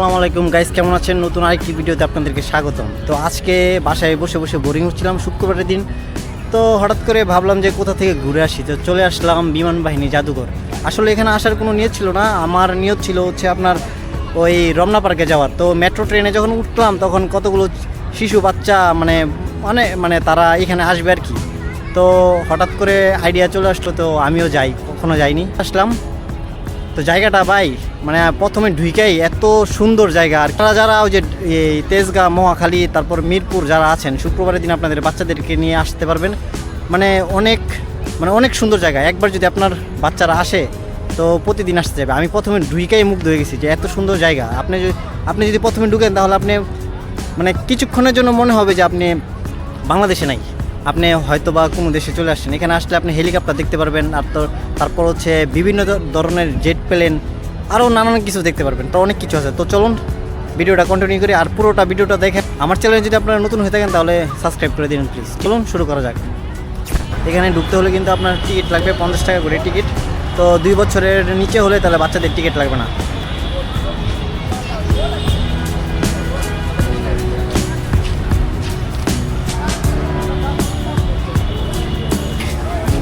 আসসালামু আলাইকুম। গাইস কেমন আছেন? নতুন আরেকটি ভিডিওতে আপনাদেরকে স্বাগতম। তো আজকে বাসায় বসে বসে বোরিং হচ্ছিলাম শুক্রবারের দিন। তো হঠাৎ করে ভাবলাম যে কোথা থেকে ঘুরে আসি। তো চলে আসলাম বিমান বাহিনী জাদুঘর। আসলে এখানে আসার কোনো নিয়ত ছিল না। আমার নিয়ত ছিল হচ্ছে আপনার ওই রমনা পার্কে যাওয়ার। তো মেট্রো ট্রেনে যখন উঠলাম, তখন কতগুলো শিশু, বাচ্চা মানে মানে মানে তারা এখানে আসবে আর কি। তো হঠাৎ করে আইডিয়া চলে আসলো, তো আমিও যাই। কখনো যাইনি। আসলাম। তো জায়গাটা ভাই মানে প্রথমে ঢুইকাই এত সুন্দর জায়গা। আর তারা যারা ওই যে এই তেজগাঁ, মহাখালী, তারপর মিরপুর যারা আছেন, শুক্রবারের দিন আপনাদের বাচ্চাদেরকে নিয়ে আসতে পারবেন। মানে অনেক মানে অনেক সুন্দর জায়গা। একবার যদি আপনার বাচ্চারা আসে, তো প্রতিদিন আসতে যাবে। আমি প্রথমে ঢুইকাই মুগ্ধ হয়ে গেছি যে এত সুন্দর জায়গা। আপনি যদি আপনি যদি প্রথমে ঢুকেন, তাহলে আপনি মানে কিছুক্ষণের জন্য মনে হবে যে আপনি বাংলাদেশে নাই। আপনি হয়তো বা কোনো দেশে চলে আসছেন, এখানে আসলে আপনি হেলিকপ্টার দেখতে পারবেন, আর তো তারপর হচ্ছে বিভিন্ন ধরনের জেট প্লেন আরও নানান কিছু দেখতে পারবেন, তো অনেক কিছু আছে। তো চলুন, ভিডিওটা কন্টিনিউ করি, আর পুরোটা ভিডিওটা দেখেন। আমার চ্যানেলে যদি আপনারা নতুন হয়ে থাকেন, তাহলে সাবস্ক্রাইব করে দিন প্লিজ চলুন, শুরু করা যাক। এখানে ঢুকতে হলে কিন্তু আপনার টিকিট লাগবে পঞ্চাশ টাকা করে টিকিট তো দুই বছরের নিচে হলে তাহলে বাচ্চাদের টিকিট লাগবে না।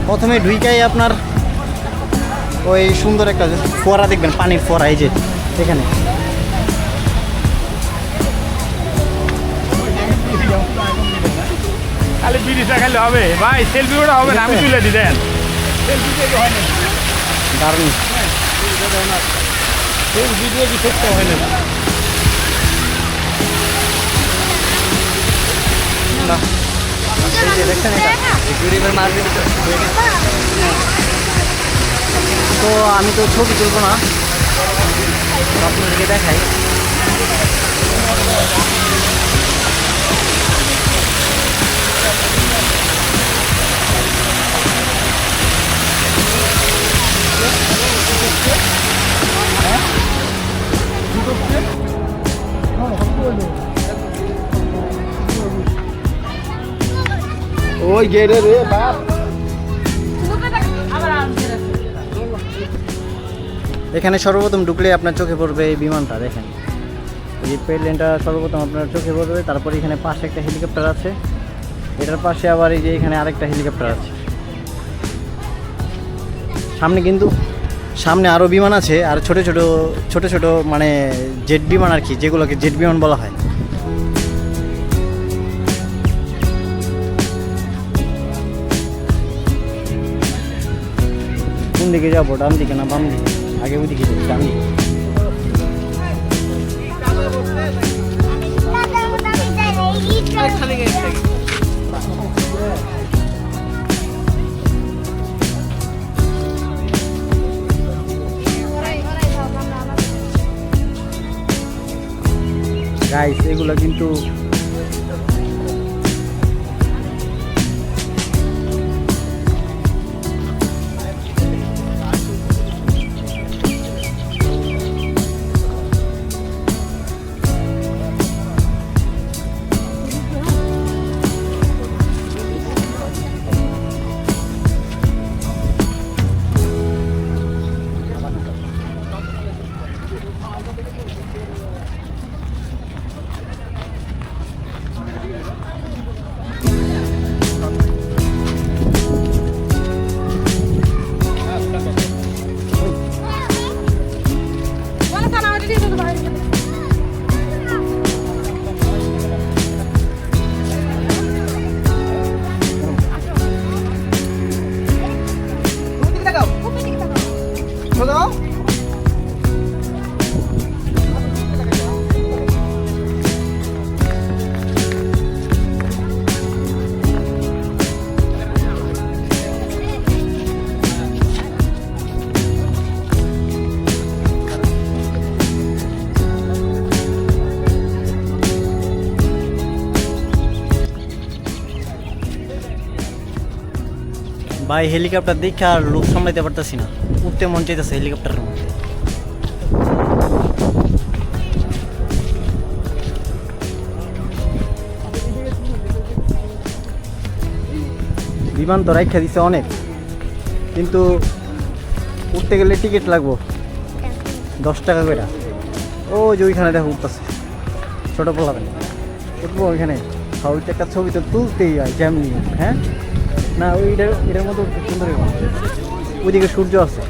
প্রথমে ঢুইকাই আপনার ওই সুন্দর একটা ফোয়ারা দেখবেন পানির ফোয়ারা এই যে এখানে। খালি বিড়িটা খালি হবে। ভাই সেলফি ওটা হবে না আমি তুলে দি দেন। দারুণ। ভিডিও কি করতে হয় না। যে দেখছেন এটা তো আমি তো ছবি তুলবো না। তো আপনাদেরকে দেখাই। ওই গেরে রে, বাপ। এখানে সর্বপ্রথম ঢুকলে আপনার চোখে পড়বে এই বিমানটা, দেখেন। এই প্লেনটা সর্বপ্রথম আপনার চোখে পড়বে, তারপর এখানে পাশে একটা হেলিকপ্টার আছে। এটার পাশে আবার এই যে এখানে আরেকটা হেলিকপ্টার আছে। সামনে কিন্তু, সামনে আরও বিমান আছে, আর ছোট ছোট ছোট ছোট মানে জেট বিমান আর কি, যেগুলোকে জেট বিমান বলা হয়। দিকে যাব ডান দিকে না বাম দিকে? আগে ওই দিকে যাব, ডান দিকে। গাইস এগুলো কিন্তু ভাই, হেলিকপ্টার দেখে আর লোক সামলাইতে পারতেছি না। উঠতে মন চাইতেছে হেলিকপ্টারের মধ্যে। বিমান তো রাইখা দিছে অনেক, কিন্তু উঠতে গেলে টিকিট লাগবো। দশ টাকা করে ও যে ওইখানে দেখো উঠতেছে। ছোটো পোলাবেন উঠবো ওইখানে। ওইটা একটা ছবি তো তুলতেই হয় যেমনি হ্যাঁ? না ওইটা এটার মতো সুন্দর ওইদিকে সূর্য আছে।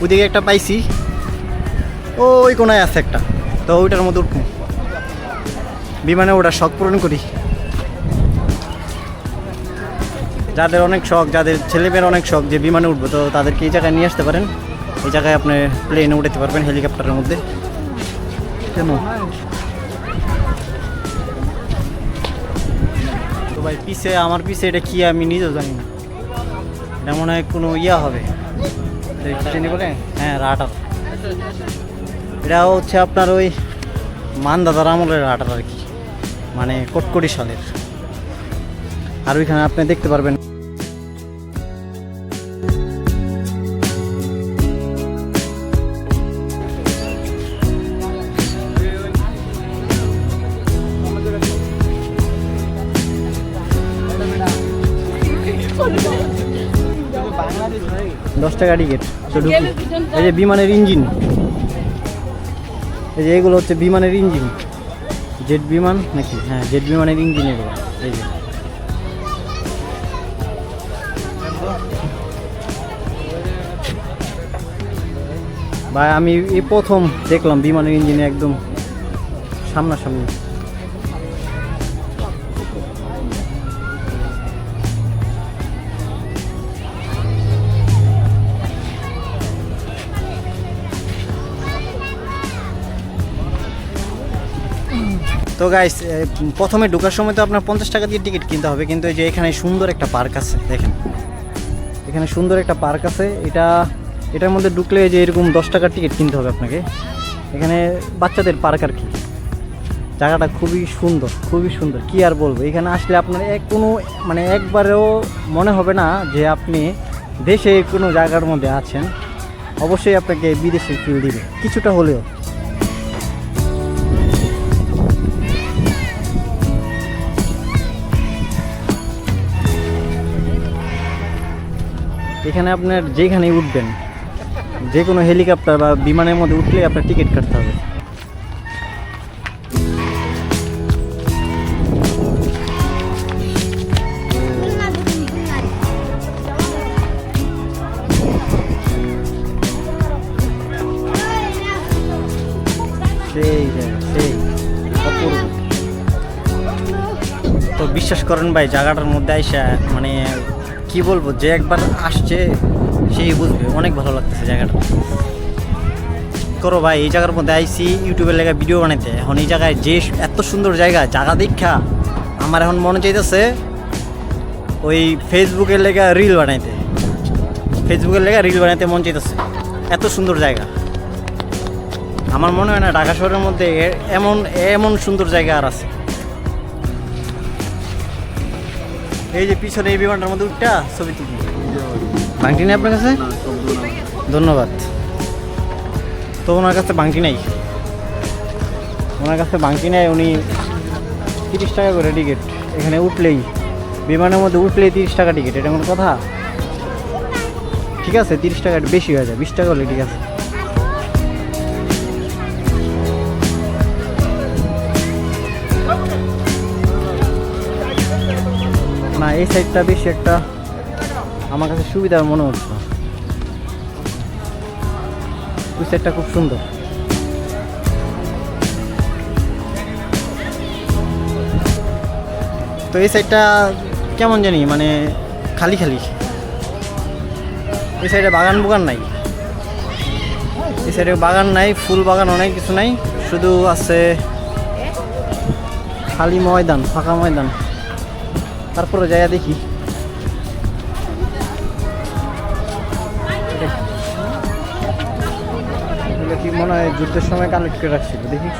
ওইদিকে একটা পাইছি। ওই কোনায় আছে একটা। তো ওইটার মধ্যে উঠবো। বিমানে ওটা শখ পূরণ করি। যাদের অনেক শখ, যাদের ছেলেমেয়ের অনেক শখ যে বিমানে উঠবো, তো তাদেরকে এই জায়গায় নিয়ে আসতে পারেন। এই জায়গায় আপনি প্লেনে উঠতে পারবেন হেলিকপ্টারের মধ্যে। কেন? তো ভাই, পিছে, আমার পিছে এটা কি আমি নিজেও জানি না। এটা মনে হয় কোনো ইয়া হবে। হ্যাঁ রাটার এটা হচ্ছে আপনার ওই মানদাদার আমলের রাটার আর কি। মানে কটকটি সালের আর ওইখানে আপনি দেখতে পারবেন টাকা টিকিট তো এই যে বিমানের ইঞ্জিন। এই যে এগুলো হচ্ছে বিমানের ইঞ্জিন। জেট বিমান নাকি? হ্যাঁ জেট বিমানের ইঞ্জিন এগুলো। এই যে। ভাই আমি এই প্রথম দেখলাম বিমানের ইঞ্জিনে একদম সামনাসামনি। তো গাইস প্রথমে ঢোকার সময় তো আপনার পঞ্চাশ টাকা দিয়ে টিকিট কিনতে হবে, কিন্তু এই যে এখানে সুন্দর একটা পার্ক আছে, দেখেন। এখানে সুন্দর একটা পার্ক আছে, এটা, এটার মধ্যে ঢুকলে যে এরকম দশ টাকার টিকিট কিনতে হবে আপনাকে। এখানে বাচ্চাদের পার্ক আর কি। জায়গাটা খুবই সুন্দর খুবই সুন্দর। কি আর বলব, এখানে আসলে আপনার এক কোনো মানে একবারেও মনে হবে না যে আপনি দেশে কোনো জায়গার মধ্যে আছেন। অবশ্যই আপনাকে বিদেশে ফিল দিবে, কিছুটা হলেও। এখানে আপনার যেখানে উঠবেন যে কোনো হেলিকপ্টার বা বিমানের মধ্যে উঠলে আপনার টিকিট কাটতে হবে। সেই তো বিশ্বাস করেন ভাই, জায়গাটার মধ্যে আইসা মানে কি বলব, যে একবার আসছে, সেই বুঝবে। অনেক ভালো লাগতেছে জায়গাটা। করো ভাই, এই জায়গার মধ্যে আইসি, ইউটিউবের লেগে ভিডিও বানাইতে। এখন এই জায়গায় যে এত সুন্দর জায়গা জায়গা দীক্ষা আমার এখন মনে চাইতেছে ওই ফেসবুকের লেগে রিল বানাইতে। ফেসবুকের লেগে রিল বানাইতে মন চাইতেছে। এত সুন্দর জায়গা। আমার মনে হয় না, ঢাকা শহরের মধ্যে এমন এমন সুন্দর জায়গা আর আছে। এই যে পিছনে এই বিমানটার মধ্যে উঠটা ছবি তুলি বাংটি নেই আপনার কাছে? ধন্যবাদ। তো ওনার কাছে বাংটি নাই? ওনার কাছে বাংটি নেই উনি তিরিশ টাকা করে টিকিট। এখানে উঠলেই বিমানের মধ্যে উঠলেই তিরিশ টাকা টিকিট এটা কোনো কথা? ঠিক আছে তিরিশ টাকা বেশি হয়ে যায় বিশ টাকা হলে ঠিক আছে। না, এই সাইডটা বেশি একটা আমার কাছে সুবিধার মনে হচ্ছে। ওই সাইডটা খুব সুন্দর। তো এই সাইডটা কেমন জানি মানে খালি খালি। এই সাইডে বাগান বুগান নাই। এই সাইডে বাগান নাই, ফুল বাগান অনেক কিছু নাই। শুধু আছে খালি ময়দান, ফাঁকা ময়দান। তারপরে যাইয়া দেখি। কি মনে হয় যুদ্ধের সময় কালেক্ট করে রাখছিল, দেখি।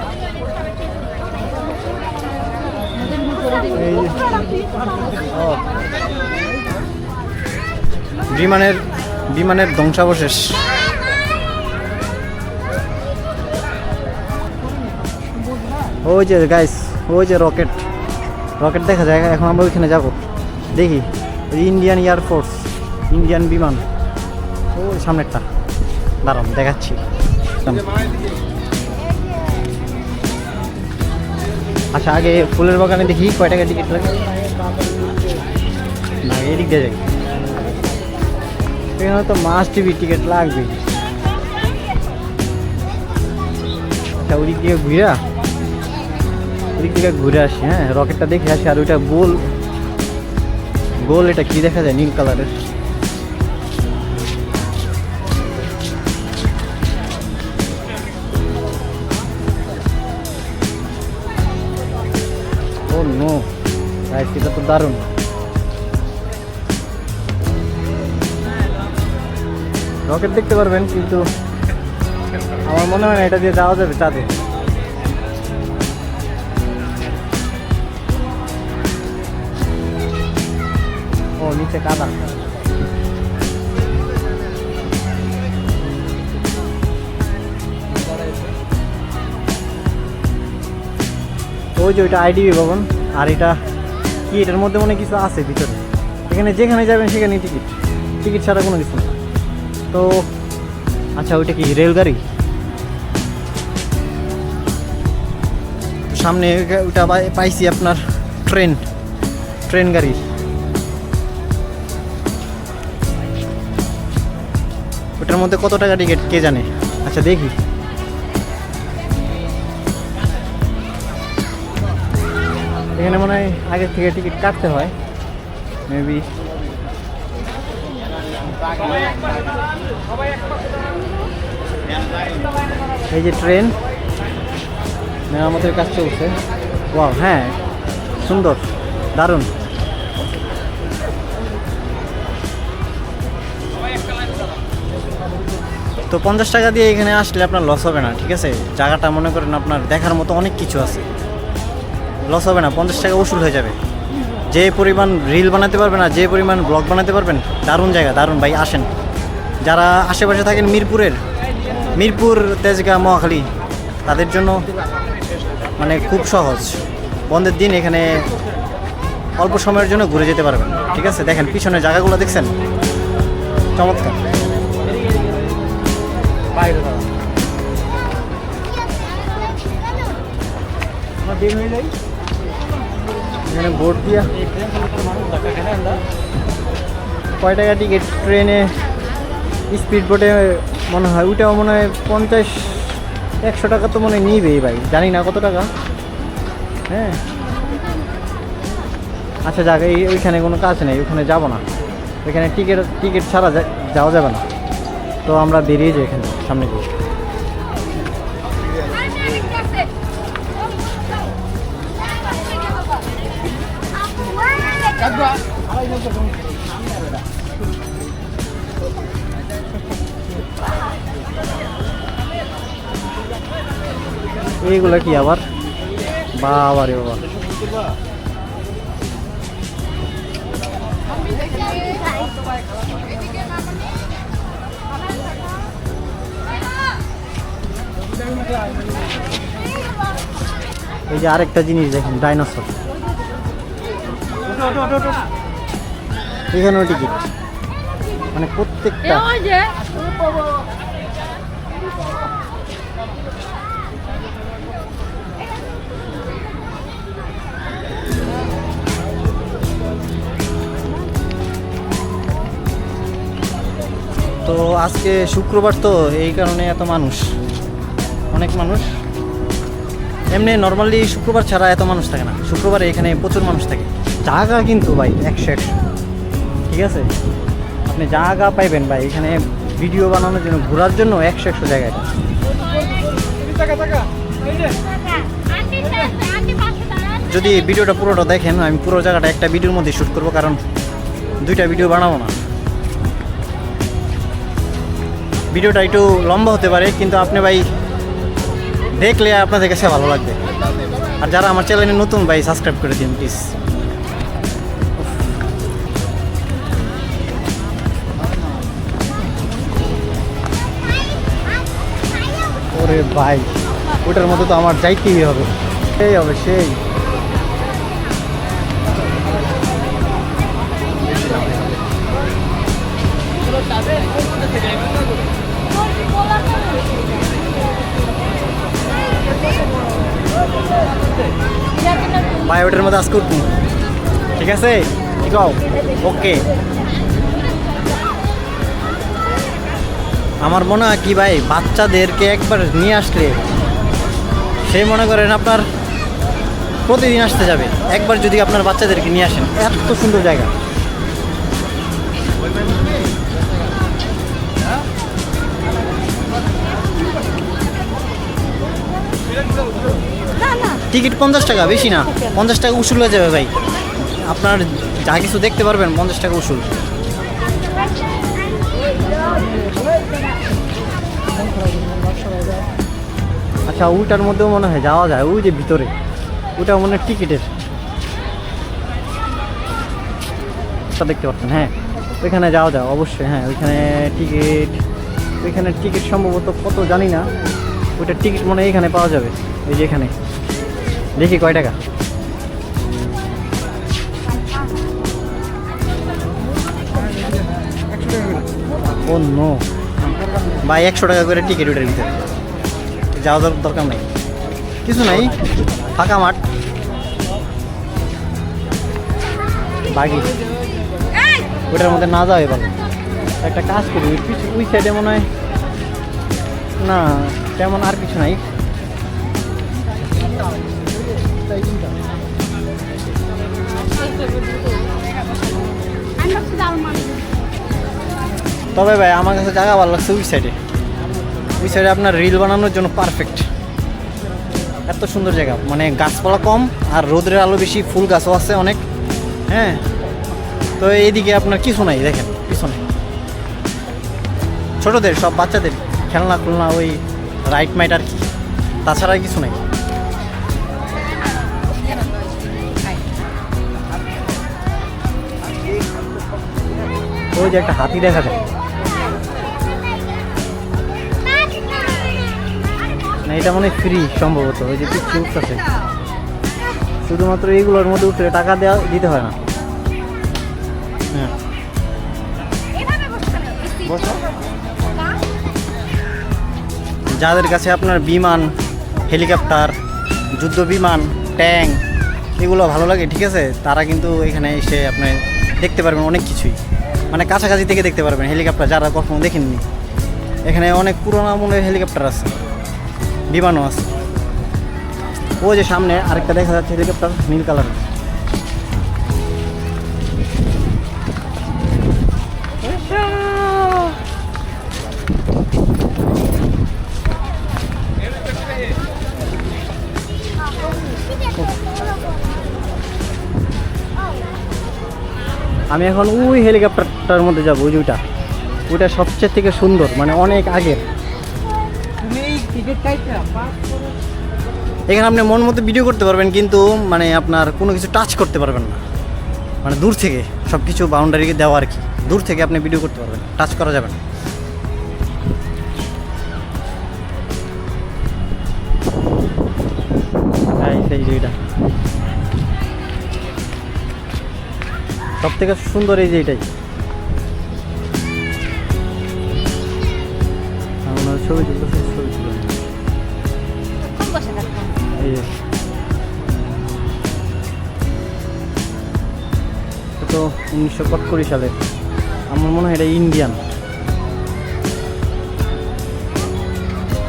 বিমানের বিমানের ধ্বংসাবশেষ। ওই যে গাইস ওই যে রকেট রকেট দেখা যায়, এখন আমরা ওইখানে যাব। দেখি ইন্ডিয়ান এয়ারফোর্স ইন্ডিয়ান বিমান। ওই সামনেরটা। দাঁড়ান দেখাচ্ছি। আচ্ছা আগে ফুলের বাগানে দেখি কয় টাকা টিকিট লাগে। না এদিক দিয়ে যাই। এখানে তো মাস টিভি টিকিট লাগবে আচ্ছা ওদিক দিয়ে ঘুরা ওদিক থেকে ঘুরে আসি হ্যাঁ? রকেটটা দেখে আসি, আর ওইটা গোল। গোল, এটা কি দেখা যায়? নীল কালারের ও নো এটা তো দারুণ। রকেট দেখতে পারবেন, কিন্তু আমার মনে হয় না এটা দিয়ে যাওয়া যাবে চাঁদে। নিচে কাদা। ওই যে ওইটা আইডিবি ভবন, আর এটা কি, এটার মধ্যে মনে কিছু আছে ভিতরে। এখানে যেখানে যাবেন সেখানে টিকিট টিকিট ছাড়া কোনো কিছু না। তো আচ্ছা ওইটা কি রেলগাড়ি? সামনে পাই- পাইছি আপনার ট্রেন। ট্রেন গাড়ি। ওটার মধ্যে কত টাকা টিকিট, কে জানে? আচ্ছা দেখি। এখানে মনে হয় আগে থেকে টিকিট কাটতে হয়। মেবি এই যে ট্রেন, মেরামতের কাজ চলছে। ওয়াও হ্যাঁ সুন্দর, দারুণ। তো পঞ্চাশ টাকা দিয়ে এখানে আসলে আপনার লস হবে না, ঠিক আছে? জায়গাটা মনে করেন আপনার দেখার মতো অনেক কিছু আছে। লস হবে না, পঞ্চাশ টাকা উসুল হয়ে যাবে। যে পরিমাণ রিল বানাতে পারবেন আর যে পরিমাণ ব্লগ বানাতে পারবেন, দারুণ জায়গা, দারুণ, ভাই, আসেন। যারা আশেপাশে থাকেন মিরপুরের, মিরপুর, তেজগাঁ, মহাখালী, তাদের জন্য মানে খুব সহজ। বন্ধের দিন এখানে অল্প সময়ের জন্য ঘুরে যেতে পারবেন, ঠিক আছে? দেখেন পিছনে জায়গাগুলো দেখছেন? চমৎকার। বাইরে এখানে বোর্ড দিয়া। কয় টাকা টিকিট? ট্রেনে স্পিড বোটে মনে হয়, ওইটাও মনে হয় পঞ্চাশ, একশো টাকা তো মনে হয় নিবেই ভাই। জানি না কত টাকা। হ্যাঁ। আচ্ছা যাক, এই ওইখানে কোনো কাজ নেই, ওখানে যাব না। ওইখানে টিকিট টিকিট ছাড়া যাওয়া যাবে না। তো আমরা বেরিয়ে যাই এখানে সামনে দিয়ে। এইগুলা কি আবার? বাবা। রে বাবা এই যে আরেকটা জিনিস দেখেন ডাইনোসর এখানেও টিকিট মানে প্রত্যেকটা তো আজকে শুক্রবার তো এই কারণে এত মানুষ। অনেক মানুষ। এমনি নর্মালি শুক্রবার ছাড়া এত মানুষ থাকে না। শুক্রবারে এখানে প্রচুর মানুষ থাকে। জায়গা কিন্তু ভাই একশো একশো ঠিক আছে? আপনি জায়গা পাইবেন ভাই। এখানে ভিডিও বানানোর জন্য, ঘোরার জন্য একশো একশো জায়গা এটা যদি ভিডিওটা পুরোটা দেখেন, আমি পুরো জায়গাটা একটা ভিডিওর মধ্যে শ্যুট করব, কারণ দুইটা ভিডিও বানাবো না। ভিডিওটা একটু লম্বা হতে পারে, কিন্তু আপনি ভাই দেখলে আপনাদের কাছে ভালো লাগবে। আর যারা আমার চ্যানেলে নতুন, ভাই সাবস্ক্রাইব করে দিন প্লিজ ওরে ভাই, ওটার মতো তো আমার যাইতেই হবে। সেই হবে, সেই। ওটার মধ্যে আজকে উঠবো। ঠিক আছে? ঠিক ওকে আমার মনে হয় কি ভাই, বাচ্চাদেরকে একবার নিয়ে আসলে সে মনে করেন আপনার প্রতিদিন আসতে যাবে। একবার যদি আপনার বাচ্চাদেরকে নিয়ে আসেন, এত সুন্দর জায়গা। টিকিট পঞ্চাশ টাকা, বেশি না। পঞ্চাশ টাকা উসুল হয়ে যাবে ভাই। আপনার যা কিছু দেখতে পারবেন, পঞ্চাশ টাকা উসুল। আচ্ছা ওইটার মধ্যেও মনে হয় যাওয়া যায়, ওই যে ভিতরে। ওটা মনে হয় টিকিটের। দেখতে পাচ্ছেন হ্যাঁ। ওইখানে যাওয়া যায়, অবশ্যই হ্যাঁ ওইখানে টিকিট ওইখানে টিকিট সম্ভবত কত জানি না। ওইটার টিকিট মনে এখানে পাওয়া যাবে। এই যে এখানে। দেখি কয় টাকা। Oh no. ভাই, একশো টাকা করে টিকিট ওটার ভিতরে। যাওয়া দর- দরকার নাই। কিছু নাই। ফাঁকা মাঠ। বাকি। ওটার মধ্যে না যাওয়াই ভালো। একটা কাজ করি, ওই সাইডে মনে হয় না। তেমন আর কিছু নাই। তবে ভাই, আমার কাছে জায়গা ভালো লাগছে ওই সাইডে ওই সাইডে আপনার রিল বানানোর জন্য পারফেক্ট এত সুন্দর জায়গা। মানে গাছপালা কম আর রোদের আলো বেশি, ফুল গাছও আছে অনেক। হ্যাঁ? তো এইদিকে আপনার কিছু নাই, দেখেন পিছনে ছোটদের, সব বাচ্চাদের খেলনা খুলনা ওই রাইট মাইট আর কি? তাছাড়া আর কিছু নেই। ওই যে একটা হাতি দেখা যায়। না এটা মনে ফ্রি সম্ভবত। ওই যে পিচ্ছি উঠতেছে। শুধুমাত্র এইগুলোর মধ্যে উঠলে টাকা দেওয়া দিতে হয় না। হ্যাঁ। বসো। যাদের কাছে আপনার বিমান, হেলিকপ্টার, যুদ্ধ বিমান ট্যাঙ্ক এগুলো ভালো লাগে, ঠিক আছে? তারা কিন্তু এখানে এসে আপনি দেখতে পারবেন অনেক কিছুই। মানে কাছাকাছি থেকে দেখতে পারবেন হেলিকপ্টার, যারা কখনো দেখেননি। এখানে অনেক পুরোনো আমলের হেলিকপ্টার আছে, বিমানও আছে। ও যে সামনে আরেকটা দেখা যাচ্ছে, হেলিকপ্টার নীল কালার আমি এখন ওই হেলিকপ্টারটার মধ্যে যাব, ওই ওইটা। ওইটা সবচেয়ে থেকে সুন্দর মানে অনেক আগের। এখানে আপনি মন মতো ভিডিও করতে পারবেন, কিন্তু মানে আপনার কোনো কিছু টাচ করতে পারবেন না। মানে দূর থেকে সব কিছু বাউন্ডারিকে দেওয়া আর কি। দূর থেকে আপনি ভিডিও করতে পারবেন টাচ করা যাবে না। সব থেকে সুন্দর এই যে এটাই। আমরা ছবি তুলতেছি ছবি তুলে এই যে। এটা তো উনিশশো পঁচাত্তর সালে। আমার মনে হয় এটা ইন্ডিয়ান।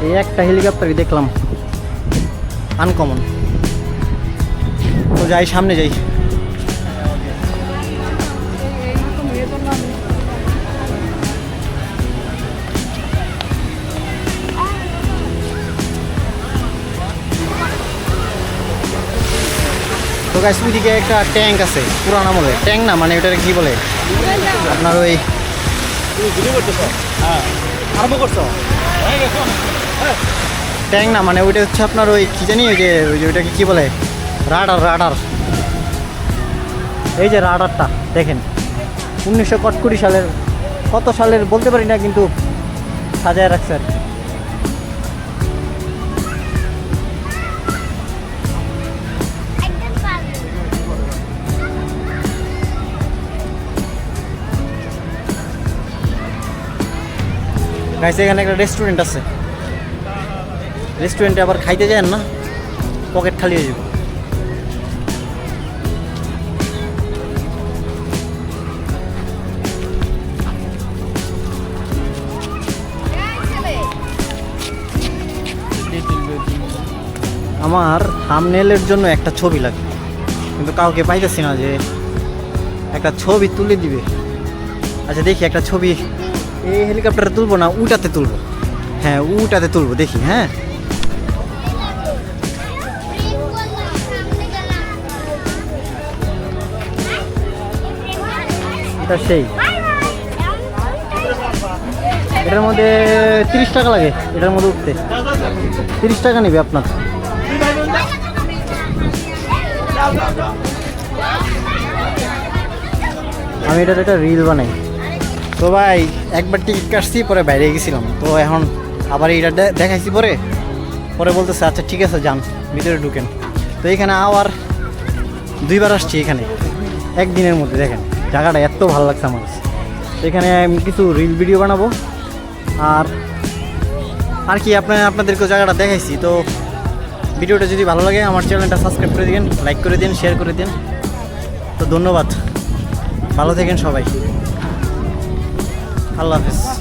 এই একটা হেলিকপ্টারই দেখলাম। আনকমন। তো যাই সামনে যাই। তো গাছ ওইদিকে একটা ট্যাঙ্ক আছে, পুরান আমলে ট্যাঙ্ক না মানে ওটাকে কি বলে? আপনার ওই ট্যাঙ্ক না মানে ওইটা হচ্ছে আপনার ওই কি জানি ওই যে ওই যে ওইটাকে কি বলে? Radar radar. এই যে রাডারটা, দেখেন। উনিশশো কটকুড়ি সালের কত সালের বলতে পারি না, কিন্তু সাজায় রাখছে আর কি। গাইছে এখানে একটা রেস্টুরেন্ট আছে। রেস্টুরেন্টে আবার খাইতে যান না পকেট খালি হয়ে যাবে। আমার থামনেলের জন্য একটা ছবি লাগবে। কিন্তু কাউকে পাইতেছি না যে একটা ছবি তুলে দিবে। আচ্ছা দেখি একটা ছবি এই হেলিকপ্টারে তুলবো না, উটাতে তুলবো। হ্যাঁ উটাতে তুলবো, দেখি হ্যাঁ। এটা সেই। এটার মধ্যে তিরিশ টাকা লাগে, এটার মধ্যে উঠতে। তিরিশ টাকা নেবে আপনার। আমি এটার একটা রিল বানাই। তো ভাই, একবার টিকিট কাটছি, পরে বাইরে গেছিলাম। তো এখন আবার এটা দেখাইছি পরে। পরে বলতেছে আচ্ছা ঠিক আছে, যান, ভিতরে ঢুকেন। তো এখানে আবার দুইবার আসছি এখানে। একদিনের মধ্যে দেখেন, জায়গাটা এত ভালো লাগছে আমার। এখানে আমি কিছু রিল ভিডিও বানাবো। আর আর কি, আপনার আপনাদেরকে জায়গাটা দেখাইছি। তো ভিডিওটা যদি ভালো লাগে, আমার চ্যানেলটা সাবস্ক্রাইব করে দিন লাইক করে দিন শেয়ার করে দিন। তো ধন্যবাদ। ভালো থাকেন সবাই। আল্লাহ হাফিজ